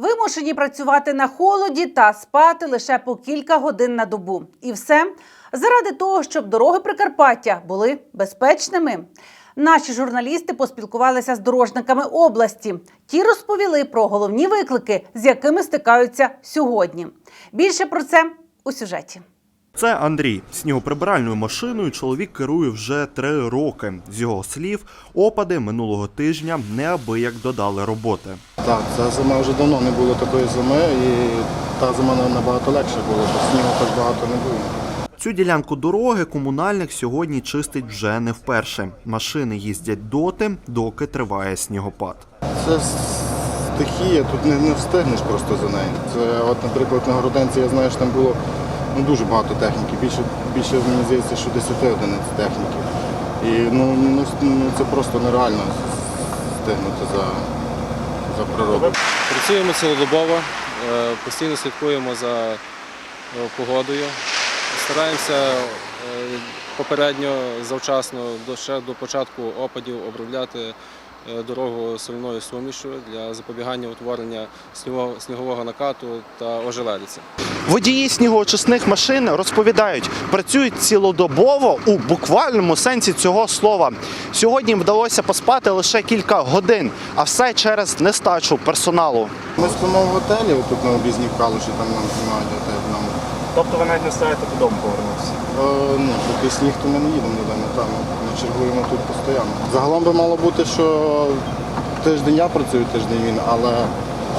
Вимушені працювати на холоді та спати лише по кілька годин на добу. І все заради того, щоб дороги Прикарпаття були безпечними. Наші журналісти поспілкувалися з дорожниками області. Ті розповіли про головні виклики, з якими стикаються сьогодні. Більше про це у сюжеті. Це Андрій. Снігоприбиральною машиною чоловік керує вже три роки. З його слів, опади минулого тижня неабияк додали роботи. Так, ця зима вже давно не було такої зими і та зима на- набагато легше була, бо снігу так багато не було. Цю ділянку дороги комунальник сьогодні чистить вже не вперше. Машини їздять доти, доки триває снігопад. Це стихія, тут не, не встигнеш просто за нею. Це, от, наприклад, на Городенці я знаю, що там було ну, дуже багато техніки, більше, більше мені здається, що 10 одиниць техніки. І ну, ну, ну, це просто нереально встигнути за, за природу. Працюємо цілодобово, е, постійно слідкуємо за е, погодою. Стараємося е, попередньо завчасно ще до початку опадів обробляти дорогу соляною сумішю для запобігання утворення снігового, накату та ожеледиці. Водії снігоочисних машин розповідають, працюють цілодобово у буквальному сенсі цього слова. Сьогодні вдалося поспати лише кілька годин, а все через нестачу персоналу. Ми спимо в готелі, тут на обізній в Калуші, там нам знімають готель. Нам, Тобто ви навіть не стараєте додому повернутися? Е, ну, поки сніг, то ми не їдемо додому, там, ми чергуємо тут постійно. Загалом би мало бути, що тиждень я працюю, тиждень він, але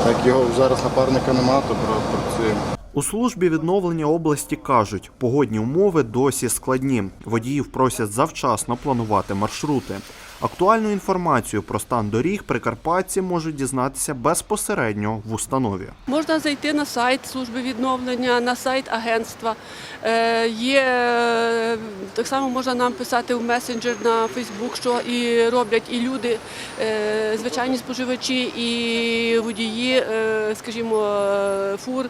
як його зараз напарника нема, то працюємо. У службі відновлення області кажуть, погодні умови досі складні. Водіїв просять завчасно планувати маршрути. Актуальну інформацію про стан доріг прикарпатці можуть дізнатися безпосередньо в установі. Можна зайти на сайт служби відновлення, на сайт агентства. Е, є е, так само можна нам писати в месенджер на Фейсбук, що і роблять і люди, е, звичайні споживачі, і водії, е, скажімо, е, фур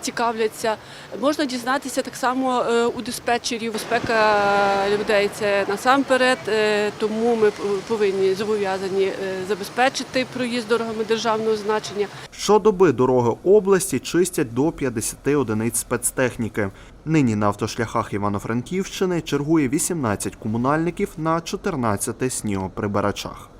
цікавляться. Можна дізнатися так само у диспетчерів. Безпека людей це насамперед, тому ми повинні зобов'язані забезпечити проїзд дорогами державного значення. Щодоби дороги області чистять до 50 одиниць спецтехніки. Нині на автошляхах Івано-Франківщини чергує 18 комунальників на 14 снігоприбирачах.